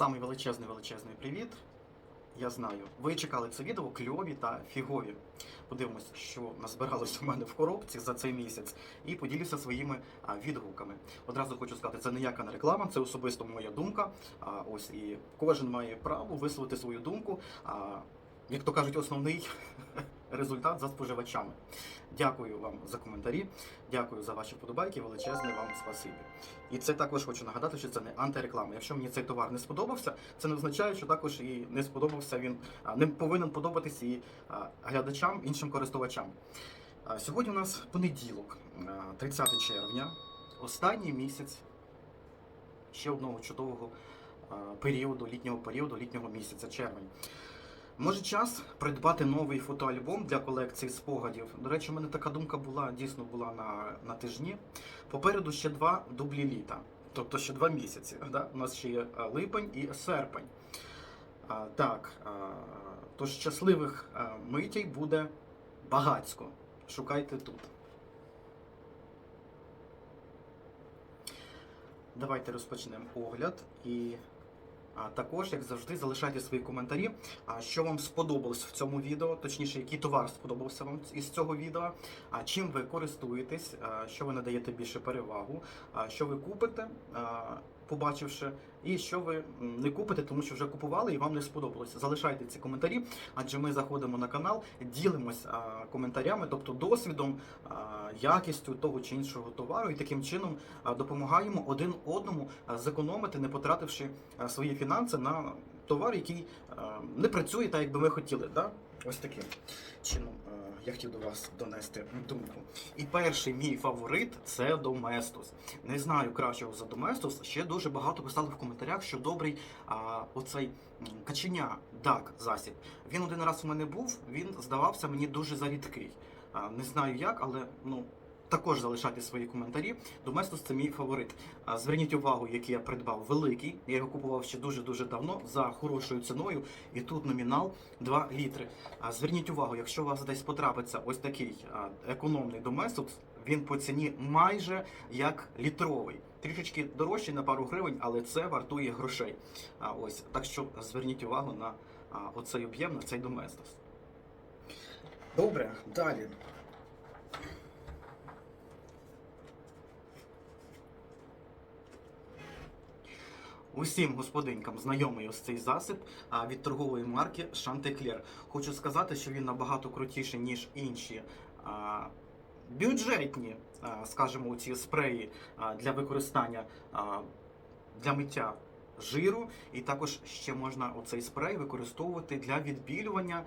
Самий величезний величезний привіт. Я знаю, ви чекали це відео кльові та фігові. Подивимось, що назбиралось у мене в коробці за цей місяць, і поділюся своїми а, відгуками. Одразу хочу сказати, це ніяка не реклама, це особисто моя думка. А, ось і кожен має право висловити свою думку. А, як то кажуть, основний результат за споживачами. Дякую вам за коментарі, дякую за ваші вподобайки, величезне вам спасибі. І це також хочу нагадати, що це не антиреклама. Якщо мені цей товар не сподобався, це не означає, що також і не сподобався він, не повинен подобатись і глядачам, іншим користувачам. Сьогодні у нас понеділок, 30 червня, останній місяць ще одного чудового періоду, літнього періоду, літнього місяця, червень. Може час придбати новий фотоальбом для колекції спогадів. До речі, у мене така думка була, дійсно була на, на тижні. Попереду ще два дублі літа, тобто ще два місяці. Да? У нас ще є липень і серпень. А, так, а, тож щасливих а, митей буде багацько. Шукайте тут. Давайте розпочнемо огляд і також, як завжди, залишайте свої коментарі, що вам сподобалось в цьому відео, точніше, який товар сподобався вам із цього відео, а чим ви користуєтесь, що ви надаєте більше перевагу, що ви купите, побачивши, і що ви не купите, тому що вже купували і вам не сподобалося. Залишайте ці коментарі, адже ми заходимо на канал, ділимось а, коментарями, тобто досвідом, якістю того чи іншого товару, і таким чином допомагаємо один одному зекономити, не потративши свої фінанси на товар, який не працює так, як би ми хотіли. Да? Ось таким чином я хотів до вас донести думку. І перший мій фаворит це Доместос. Не знаю кращого за Доместос. Ще дуже багато писали в коментарях, що добрий а, оцей каченя дак засіб. Він один раз у мене був, він здавався мені дуже зарідкий. Не знаю як, але ну. Також залишайте свої коментарі. Доместос це мій фаворит. Зверніть увагу, який я придбав великий. Я його купував ще дуже дуже давно за хорошою ціною. І тут номінал 2 літри. Зверніть увагу, якщо у вас десь потрапиться ось такий економний доместос, він по ціні майже як літровий. Трішечки дорожчий на пару гривень, але це вартує грошей. А ось так що зверніть увагу на оцей об'єм, на цей доместос. Добре, далі. Усім господинькам знайомий ось цей засіб від торгової марки Шантеклер. Хочу сказати, що він набагато крутіший, ніж інші бюджетні, скажімо, ці спреї для використання для миття жиру. І також ще можна оцей спрей використовувати для відбілювання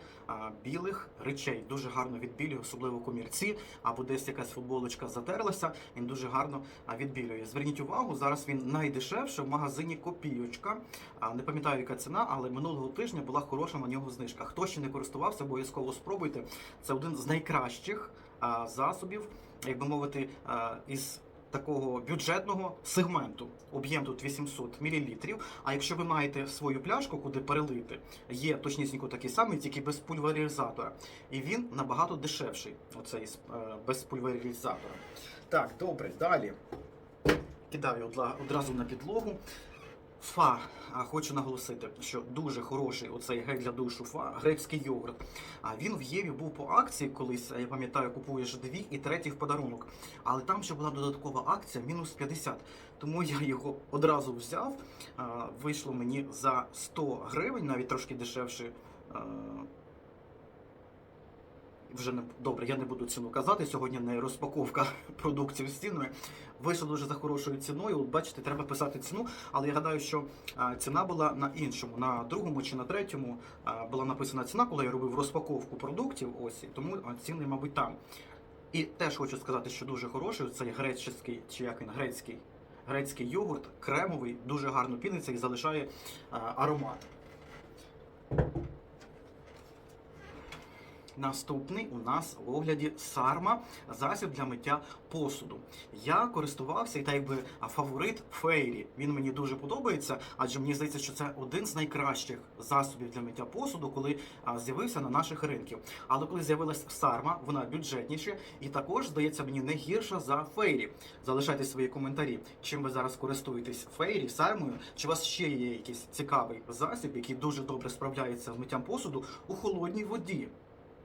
білих речей. Дуже гарно відбілює, особливо комірці, або десь якась футболочка затерлася. Він дуже гарно відбілює. Зверніть увагу, зараз він найдешевший в магазині Копійочка. Не пам'ятаю, яка ціна, але минулого тижня була хороша на нього знижка. Хто ще не користувався, обов'язково спробуйте. Це один з найкращих засобів, як би мовити, із такого бюджетного сегменту. Об'єм тут 800 мл. А якщо ви маєте свою пляшку, куди перелити, є точнісінько такий самий, тільки без пульверизатора. І він набагато дешевший, оцей е, без пульверизатора. Так, добре, далі. Кидаю одразу на підлогу. Фа, а хочу наголосити, що дуже хороший оцей гель для душу фа, грецький йогурт. А він в Єві був по акції колись, я пам'ятаю, купуєш дві і третій в подарунок. Але там ще була додаткова акція мінус 50. Тому я його одразу взяв. Вийшло мені за 100 гривень, навіть трошки дешевше. Вже не добре, я не буду ціну казати. Сьогодні не розпаковка продуктів з ціною. Вийшло дуже за хорошою ціною. От бачите, треба писати ціну. Але я гадаю, що ціна була на іншому, на другому чи на третьому була написана ціна, коли я робив розпаковку продуктів. Ось тому ціни, мабуть, там. І теж хочу сказати, що дуже хороший цей греческий, чи як він грецький, грецький йогурт, кремовий, дуже гарно піниться і залишає аромат. Наступний у нас в огляді сарма засіб для миття посуду. Я користувався і так якби фаворит Фейрі. Він мені дуже подобається, адже мені здається, що це один з найкращих засобів для миття посуду, коли з'явився на наших ринків. Але коли з'явилась сарма, вона бюджетніша і також здається мені не гірша за Фейрі. Залишайте свої коментарі, чим ви зараз користуєтесь Фейрі, сармою. Чи у вас ще є якийсь цікавий засіб, який дуже добре справляється з миттям посуду у холодній воді?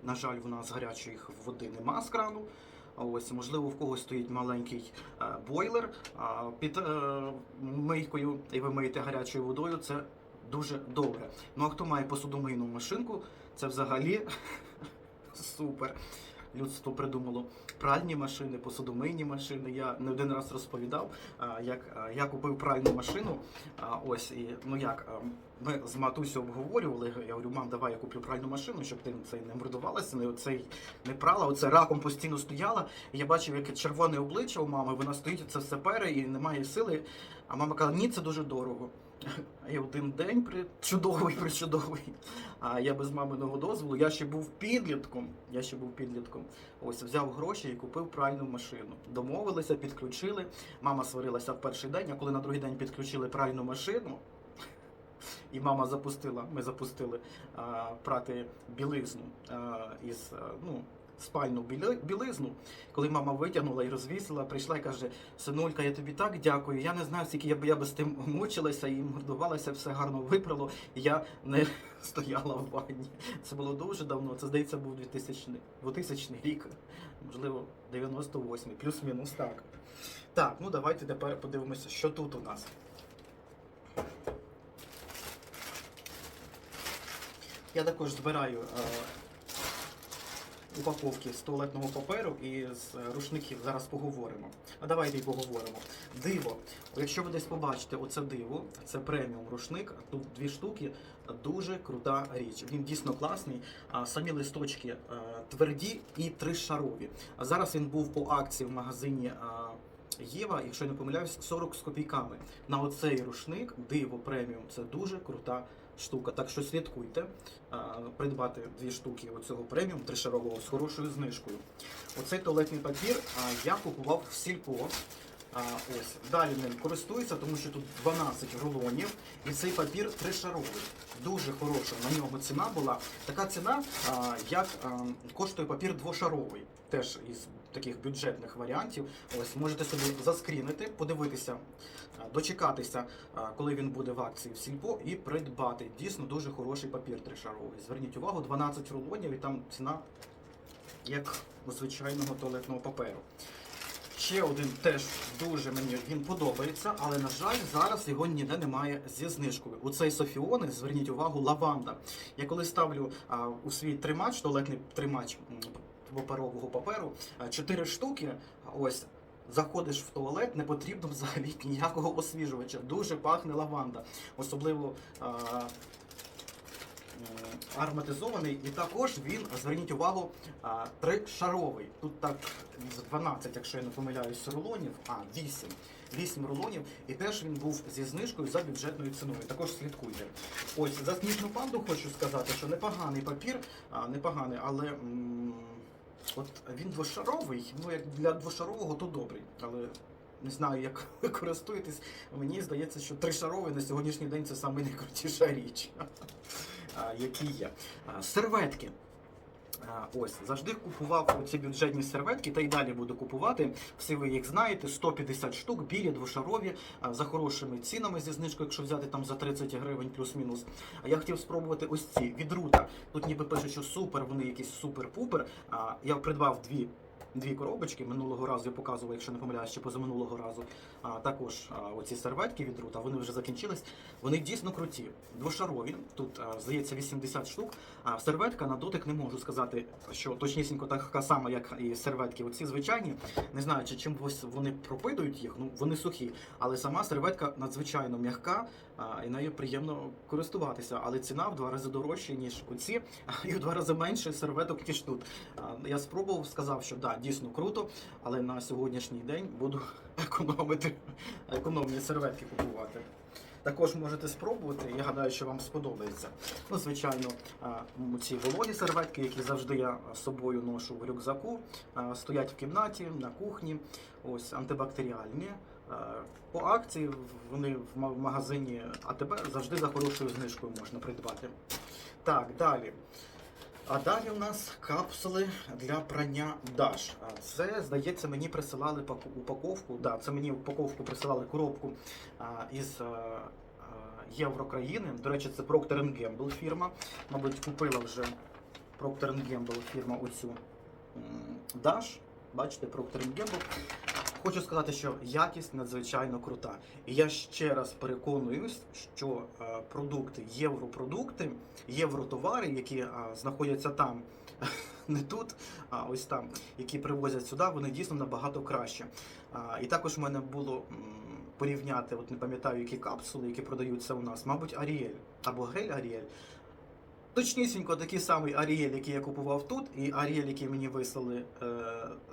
На жаль, в нас гарячої води нема з крану. Ось, можливо, в когось стоїть маленький е, бойлер під е, мийкою, і ви миєте гарячою водою. Це дуже добре. Ну а хто має посудомийну машинку, це взагалі супер. Людство придумало пральні машини, посудомийні машини. Я не один раз розповідав, як я купив пральну машину. Ось і ну як ми з матусю обговорювали. Я говорю, мам, давай я куплю пральну машину, щоб ти цей не мордувалася, не оцей не прала, оце раком постійно стояла. І я бачив, яке червоне обличчя у мами. Вона стоїть це все пере і немає сили. А мама каже, ні, це дуже дорого. Я один день при чудовий, причудовий. А я без маминого дозволу. Я ще був підлітком. Я ще був підлітком. Ось взяв гроші і купив пральну машину. Домовилися, підключили. Мама сварилася в перший день, а коли на другий день підключили пральну машину. І мама запустила, ми запустили а, прати білизну а, із ну, спальну білизну. Коли мама витягнула і розвісила, прийшла і каже: Синулька, я тобі так дякую. Я не знаю, скільки я б я би з тим мучилася і мордувалася, все гарно випрало. І я не стояла в ванні. Це було дуже давно. Це здається був 2000, 2000 рік, можливо, 98, плюс-мінус так. Так, ну давайте тепер подивимося, що тут у нас. Я також збираю е, упаковки з туалетного паперу і з е, рушників. Зараз поговоримо. А давайте й поговоримо. Диво. Якщо ви десь побачите оце диво, це преміум рушник. Тут дві штуки. Дуже крута річ. Він дійсно класний. Самі листочки е, тверді і тришарові. А зараз він був по акції в магазині. е, Єва, якщо я не помиляюсь, 40 з копійками. На оцей рушник диво преміум це дуже крута штука. Так що слідкуйте, придбати дві штуки оцього преміум тришарового з хорошою знижкою. Оцей туалетний папір я купував в Сільпо. А, ось далі ним користуюся, тому що тут 12 рулонів, і цей папір тришаровий. Дуже хороша на нього ціна була. Така ціна, а, як а, коштує папір двошаровий, теж із таких бюджетних варіантів. Ось можете собі заскрінити, подивитися, дочекатися, коли він буде в акції в Сільпо, і придбати. Дійсно дуже хороший папір тришаровий. Зверніть увагу, 12 рулонів і там ціна як у звичайного туалетного паперу. Ще один теж дуже мені він подобається, але на жаль, зараз його ніде немає зі знижкою. У цей Софіони, зверніть увагу, лаванда. Я коли ставлю а, у свій тримач, туалетний тримач паперового паперу, а, чотири штуки. Ось заходиш в туалет, не потрібно взагалі ніякого освіжувача. Дуже пахне лаванда, особливо. А, м, ароматизований, і також він, зверніть увагу, а, тришаровий. Тут так з 12, якщо я не помиляюсь, рулонів, а 8. 8 рулонів, і теж він був зі знижкою за бюджетною ціною. Також слідкуйте. Ось за сніжну панду хочу сказати, що непоганий папір, а, непоганий, але м, от він двошаровий. Ну як для двошарового, то добрий. Але не знаю, як ви користуєтесь. Мені здається, що тришаровий на сьогоднішній день це найкрутіша річ, які є. Серветки. Ось завжди купував ці бюджетні серветки, та й далі буду купувати. Всі ви їх знаєте, 150 штук, білі, двошарові, за хорошими цінами зі знижкою, якщо взяти там за 30 гривень плюс-мінус. А я хотів спробувати ось ці від рута. Тут ніби пише, що супер, вони якісь супер-пупер. Я придбав дві. Дві коробочки минулого разу я показував, якщо не помиляюсь, чи позаминулого разу. А також а, оці серветки від рута, вони вже закінчились. Вони дійсно круті. Двошарові. Тут а, здається 80 штук. А серветка на дотик не можу сказати, що точнісінько така сама, як і серветки. Оці звичайні. Не знаю, чи чим вони пропитують їх. Ну вони сухі. Але сама серветка надзвичайно м'яка, а, і нею приємно користуватися. Але ціна в два рази дорожча, ніж оці, і в два рази менше серветок, ніж тут. А, Я спробував, сказав, що да, дійсно круто, але на сьогоднішній день буду економити, економні серветки купувати. також можете спробувати. Я гадаю, що вам сподобається. Ну, звичайно, ці вологі серветки, які завжди я з собою ношу в рюкзаку, стоять в кімнаті, на кухні. Ось антибактеріальні. По акції вони в магазині АТБ завжди за хорошою знижкою можна придбати. Так, далі. А далі у нас капсули для прання. А Це, здається, мені присилали упаковку. Да, це мені упаковку присилали коробку із а, а, Єврокраїни. До речі, це Procter Gamble фірма. Мабуть, купила вже Procter Gamble фірма оцю Даш. Бачите, Procter Gamble. Хочу сказати, що якість надзвичайно крута. І я ще раз переконуюсь, що е, продукти, європродукти, євротовари, які е, знаходяться там, не тут, а ось там, які привозять сюди, вони дійсно набагато краще. І також в мене було порівняти, от не пам'ятаю, які капсули, які продаються у нас, мабуть, Аріель або гель Аріель. Точнісінько такий самий Аріель, який я купував тут, і Аріель, який мені вислали е,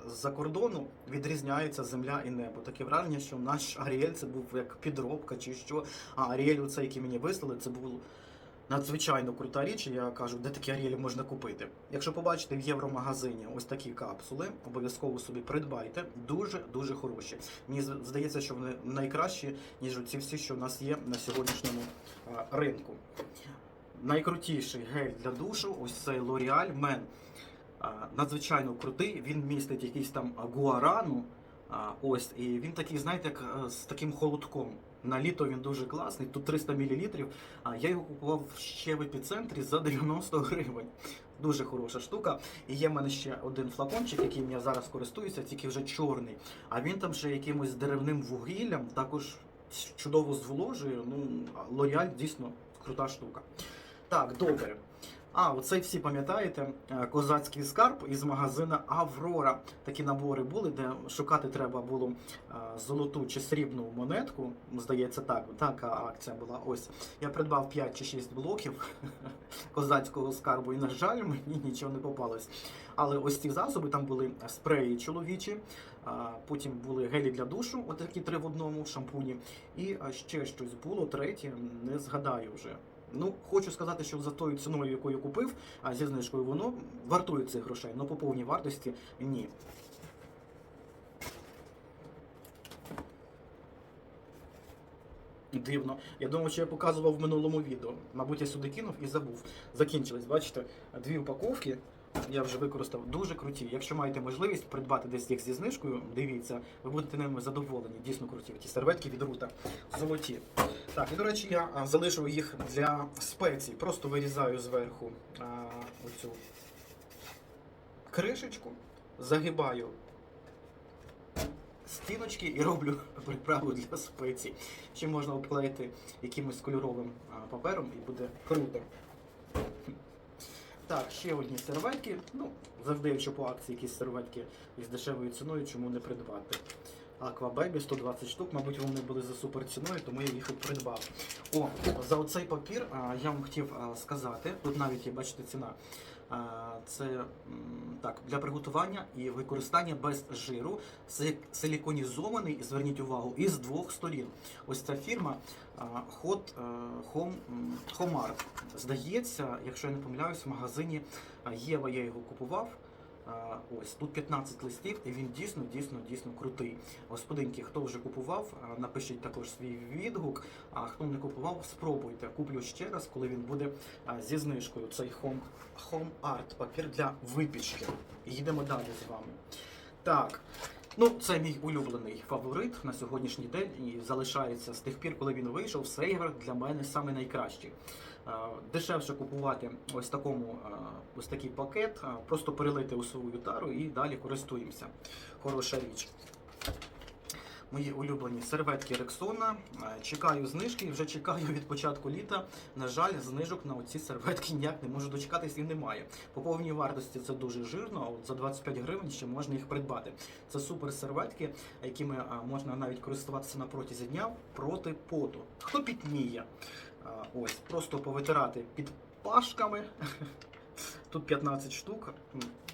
з-за кордону, відрізняються земля і небо. Таке враження, що наш Аріель це був як підробка чи що. А Аріель, оцей, який мені вислали, це був надзвичайно крута річ. Я кажу, де такі Аріелі можна купити. Якщо побачите в євромагазині ось такі капсули, обов'язково собі придбайте. Дуже дуже хороші. Мені здається, що вони найкращі, ніж ці всі, що в нас є на сьогоднішньому ринку. Найкрутіший гель для душу, ось цей L'Oreal Men. Надзвичайно крутий. Він містить якийсь там гуарану. Ось, і він такий, знаєте, як е, з таким холодком. На літо він дуже класний, тут 300 мл. А я його купував ще в епіцентрі за 90 гривень. Дуже хороша штука. І є в мене ще один флакончик, яким я зараз користуюся, тільки вже чорний. А він там ще якимось деревним вугіллям, також чудово зволожує. Ну, L'Oreal дійсно крута штука. Так, добре. А, оцей всі пам'ятаєте, е, козацький скарб із магазина Аврора. Такі набори були, де шукати треба було е, золоту чи срібну монетку. Здається, так, така акція була. Ось я придбав 5 чи 6 блоків козацького скарбу, і, на жаль, мені нічого не попалось. Але ось ці засоби там були спреї чоловічі, потім були гелі для душу, отакі три в одному шампуні. І ще щось було, третє, не згадаю вже. Ну, хочу сказати, що за тою ціною, яку я купив, а зі знижкою воно вартує цих грошей, але по повній вартості ні. Дивно. Я думав, що я показував в минулому відео. Мабуть, я сюди кинув і забув. Закінчились, бачите, дві упаковки. Я вже використав дуже круті. Якщо маєте можливість придбати десь їх зі знижкою, дивіться, ви будете ними задоволені. Дійсно круті. Ті серветки від рута золоті. Так, і до речі, я а, залишив їх для спецій. Просто вирізаю зверху а, оцю кришечку, загибаю стіночки і роблю приправу для спецій. Ще можна обклеїти якимось кольоровим папером і буде круто. Так, ще одні серветки. Ну, завжди, якщо по акції якісь серветки із дешевою ціною, чому не придбати. Аквабебі 120 штук, мабуть, вони були за супер ціною, тому я їх і придбав. О, за оцей папір а, я вам хотів а, сказати. Тут навіть є, бачите, ціна. А, Це так, для приготування і використання без жиру, Це силіконізований, зверніть увагу, із двох сторін. Ось ця фірма а, Hot е, Home, м, Homart. Здається, якщо я не помиляюсь, в магазині Єва я його купував. Ось тут 15 листів, і він дійсно, дійсно, дійсно крутий. Господинки, хто вже купував, напишіть також свій відгук. А хто не купував, спробуйте. Куплю ще раз, коли він буде зі знижкою. Цей Home, Home Art, папір для випічки. І їдемо далі з вами. Так. Ну, це мій улюблений фаворит на сьогоднішній день і залишається з тих пір, коли він вийшов. Сейвер для мене найкращий. Е, Дешевше купувати ось такому е, ось такий пакет, просто перелити у свою тару і далі користуємося. Хороша річ. Мої улюблені серветки Рексона. Е, Чекаю знижки, вже чекаю від початку літа. На жаль, знижок на оці серветки ніяк не можу дочекатись і немає. По повній вартості це дуже жирно, а от за 25 гривень ще можна їх придбати. Це супер серветки, якими можна навіть користуватися на протязі дня проти поту. Хто пітніє? Ось, просто повитирати під пашками. Тут 15 штук.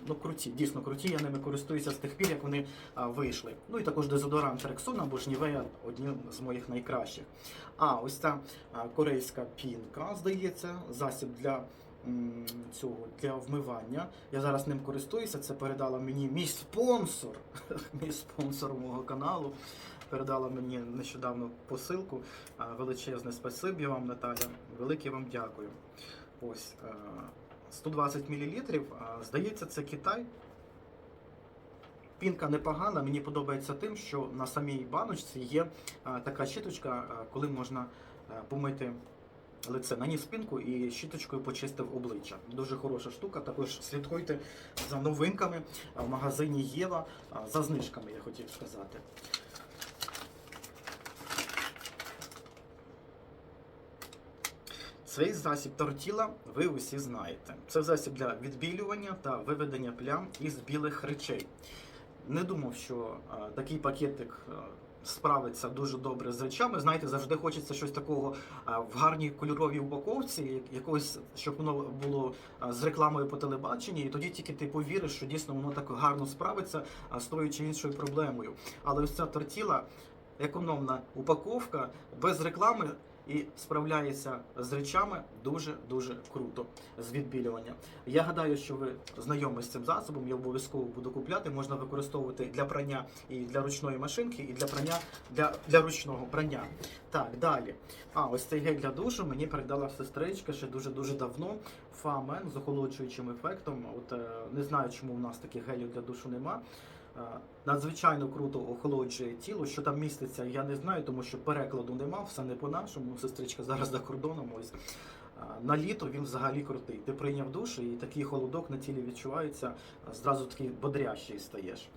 Ну, круті, дійсно круті. Я ними користуюся з тих пір, як вони а, вийшли. Ну і також дезодорант Rexona або ж Nivea одні з моїх найкращих. А, ось ця а, корейська пінка, здається, засіб для. Цього для вмивання. Я зараз ним користуюся. Це передала мені мій спонсор, мій спонсор мого каналу. Передала мені нещодавно посилку. Величезне спасибі вам, Наталя. Велике вам дякую. Ось 120 мл. Здається, це Китай. Пінка непогана. Мені подобається тим, що на самій баночці є така щіточка, коли можна помити лице. Наніс пінку і щіточкою почистив обличчя. Дуже хороша штука. Також слідкуйте за новинками в магазині Єва за знижками, я хотів сказати. Цей засіб тортіла ви усі знаєте. Це засіб для відбілювання та виведення плям із білих речей. Не думав, що е, такий пакетик е, справиться дуже добре з речами. Знаєте, завжди хочеться щось такого е, в гарній кольоровій упаковці, як- якогось, щоб воно було з рекламою по телебаченні, і тоді тільки ти повіриш, що дійсно воно так гарно справиться з тою чи іншою проблемою. Але ось ця тортіла, економна упаковка без реклами і справляється з речами дуже дуже круто з відбілювання. Я гадаю, що ви знайомі з цим засобом. Я обов'язково буду купляти. Можна використовувати для прання і для ручної машинки, і для прання для, для ручного прання. Так, далі. А, ось цей гель для душу мені передала сестричка ще дуже дуже давно. Фамен з охолоджуючим ефектом. От е, не знаю, чому в нас таких гелів для душу нема. Е, Надзвичайно круто охолоджує тіло. Що там міститься, я не знаю, тому що перекладу нема, все не по-нашому. Сестричка зараз за кордоном. Ось Е, на літо він взагалі крутий. Ти прийняв душ і такий холодок на тілі відчувається, е, зразу такий бодрящий стаєш.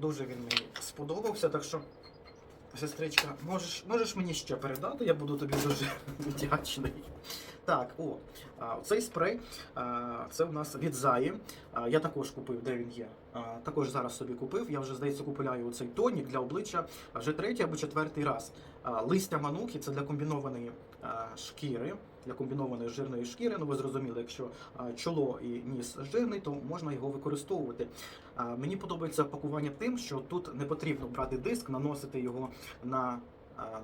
Дуже він мені сподобався, так що. Сестричка, можеш, можеш мені ще передати, я буду тобі дуже вдячний. Так, о, цей спрей, це у нас від Заї. Я також купив, де він є. Також зараз собі купив. Я вже, здається, купляю цей тонік для обличчя вже третій або четвертий раз. Листя мануки це для комбінованої шкіри, для комбінованої жирної шкіри. Ну ви зрозуміли, якщо чоло і ніс жирний, то можна його використовувати. Мені подобається пакування тим, що тут не потрібно брати диск, наносити його на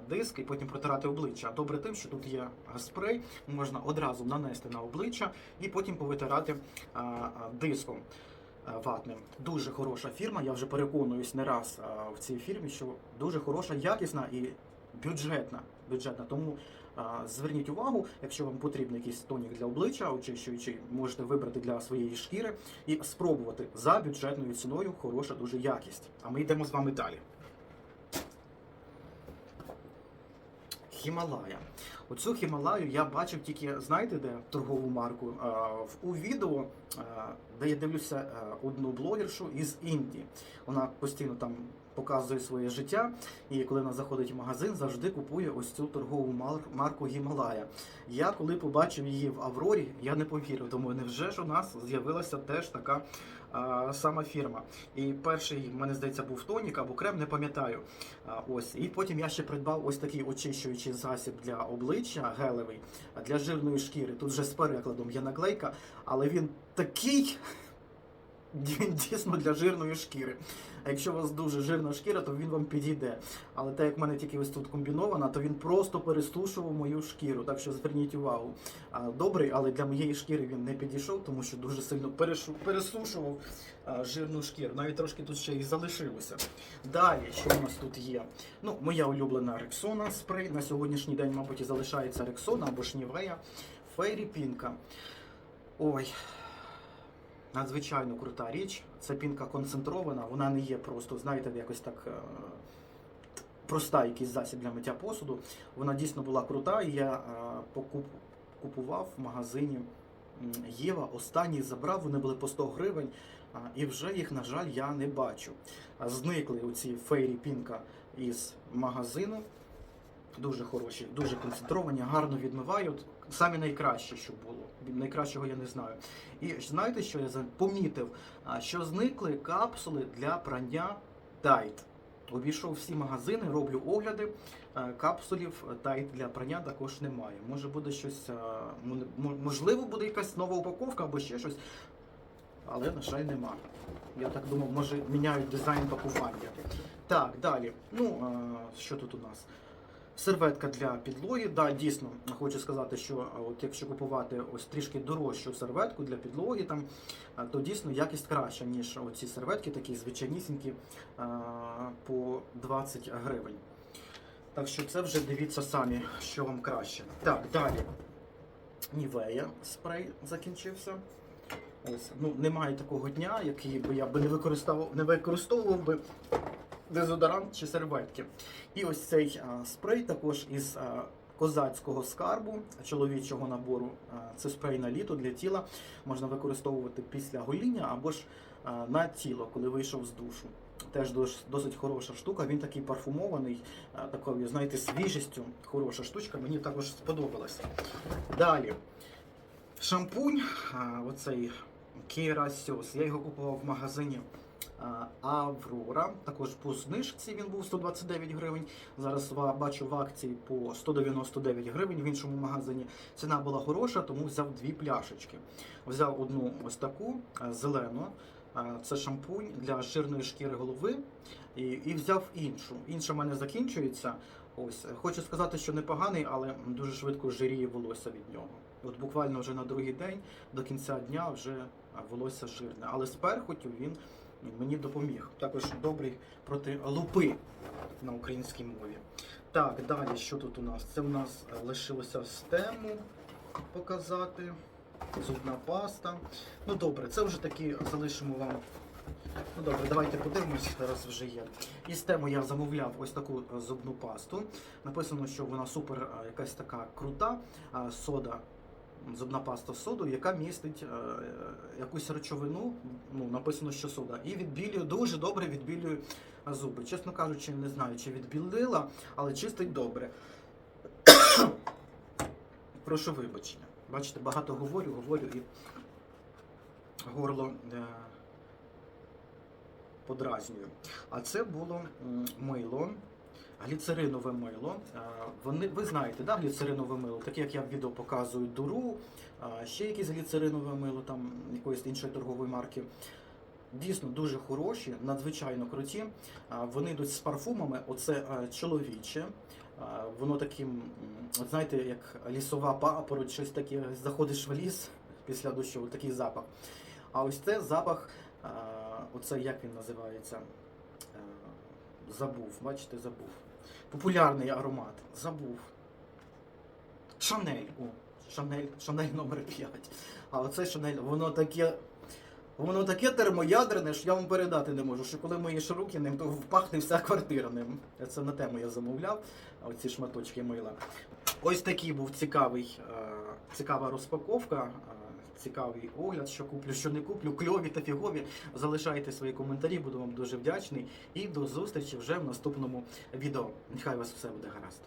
диск і потім протирати обличчя. Добре тим, що тут є спрей, можна одразу нанести на обличчя і потім повитирати а, а, диском. Ватним. Дуже хороша фірма. Я вже переконуюсь не раз в цій фірмі, що дуже хороша, якісна і бюджетна. бюджетна. Тому зверніть увагу, якщо вам потрібен якийсь тонік для обличчя, очищуючий, можете вибрати для своєї шкіри і спробувати за бюджетною ціною хороша дуже якість. А ми йдемо з вами далі. Хімалая. Оцю Хімалаю я бачив тільки, знаєте, де торгову марку? У відео, де я дивлюся одну блогершу із Індії. Вона постійно там показує своє життя, і коли вона заходить в магазин, завжди купує ось цю торгову мар- марку Гімалая. Я коли побачив її в Аврорі, я не повірив. Думаю, невже ж у нас з'явилася теж така а, сама фірма. І перший, мене здається, був тонік або крем, не пам'ятаю. Ось. І потім я ще придбав ось такий очищуючий засіб для обличчя гелевий, для жирної шкіри. Тут вже з перекладом є наклейка, але він такий. Дійсно для жирної шкіри. А якщо у вас дуже жирна шкіра, то він вам підійде. Але так як в мене тільки ось тут комбінована, то він просто пересушував мою шкіру. Так що зверніть увагу. Добрий, але для моєї шкіри він не підійшов, тому що дуже сильно пересушував жирну шкіру. Навіть трошки тут ще і залишилося. Далі, що у нас тут є? Ну, моя улюблена Рексона спрей. На сьогоднішній день, мабуть, і залишається Рексона або ж Нівея. Фейрі Пінка. Ой. Надзвичайно крута річ. Це пінка концентрована, вона не є просто, знаєте, якось так е, проста якийсь засіб для миття посуду. Вона дійсно була крута, і я е, покуп, купував в магазині Єва. Останній забрав, вони були по 100 гривень, і вже їх, на жаль, я не бачу. Зникли оці фейрі пінка із магазину. Дуже хороші, дуже концентровані, гарно відмивають. Самі найкращі, що було. Найкращого я не знаю. І знаєте, що я помітив? Що зникли капсули для прання Тайт. обійшов всі магазини, роблю огляди. Капсулів е, та й для прання також немає. Може буде щось, можливо, буде якась нова упаковка або ще щось, але, на жаль, нема. Я так думав, може міняють дизайн пакування. Так, далі. Ну, що тут у нас? Серветка для підлоги. Да, дійсно, хочу сказати, що от якщо купувати ось трішки дорожчу серветку для підлоги, там, то дійсно якість краща, ніж оці серветки, такі звичайнісінькі по 20 гривень. Так що це вже дивіться самі, що вам краще. Так, далі. Нівея спрей закінчився. Ось, ну, немає такого дня, який би я би не використовував, не використовував би дезодорант чи серветки. І ось цей а, спрей також із а, козацького скарбу чоловічого набору. А, це спрей на літо для тіла. Можна використовувати після гоління або ж а, на тіло, коли вийшов з душу. Теж досить хороша штука. Він такий парфумований, такою, знаєте, свіжістю. Хороша штучка, мені також сподобалася. Далі. Шампунь, оцей Керасіос. Я його купував в магазині Аврора. Також по знижці він був 129 гривень. Зараз бачу в акції по 199 гривень в іншому магазині. Ціна була хороша, тому взяв дві пляшечки. Взяв одну ось таку зелену. Це шампунь для жирної шкіри голови. І, і взяв іншу. Інша в мене закінчується. Ось хочу сказати, що непоганий, але дуже швидко жиріє волосся від нього. От буквально вже на другий день до кінця дня вже волосся жирне. Але з перхотю він мені допоміг. Також добрий проти лупи на українській мові. Так, далі що тут у нас? Це у нас е, лишилося стему показати. Зубна паста. Ну добре, це вже таки залишимо вам. Ну добре, давайте подивимось, зараз вже є. І з тему я замовляв ось таку е, зубну пасту. Написано, що вона супер е, якась така крута сода, зубна паста з содою, яка містить е, якусь речовину. Ну, написано, що сода. І відбілює, дуже добре відбілює зуби. Чесно кажучи, не знаю, чи відбілила, але чистить добре. Прошу вибачення. Бачите, багато говорю, говорю і горло е, подразнюю. А це було мило, гліцеринове мило. Е, Вони, ви знаєте, да, гліцеринове мило, таке як я в відео показую дуру, ще якесь гліцеринове мило там якоїсь іншої торгової марки. Дійсно дуже хороші, надзвичайно круті. Вони йдуть з парфумами. Оце е, чоловіче. Воно таким, знаєте, як лісова папороть, щось таке, заходиш в ліс після дощу, такий запах. А ось це запах, оце як він називається? Е, Забув, бачите, забув. Популярний аромат. Забув. Шанель. О, Шанель, Шанель номер 5. А оце Шанель, воно таке. Воно таке термоядерне, що я вам передати не можу. Що коли миєш руки ним, то пахне вся квартира ним. Це на тему я замовляв, оці шматочки мила. Ось такий був цікавий, е, цікава розпаковка. Цікавий огляд, що куплю, що не куплю, кльові та фігові. Залишайте свої коментарі, буду вам дуже вдячний. І до зустрічі вже в наступному відео. Нехай у вас все буде гаразд.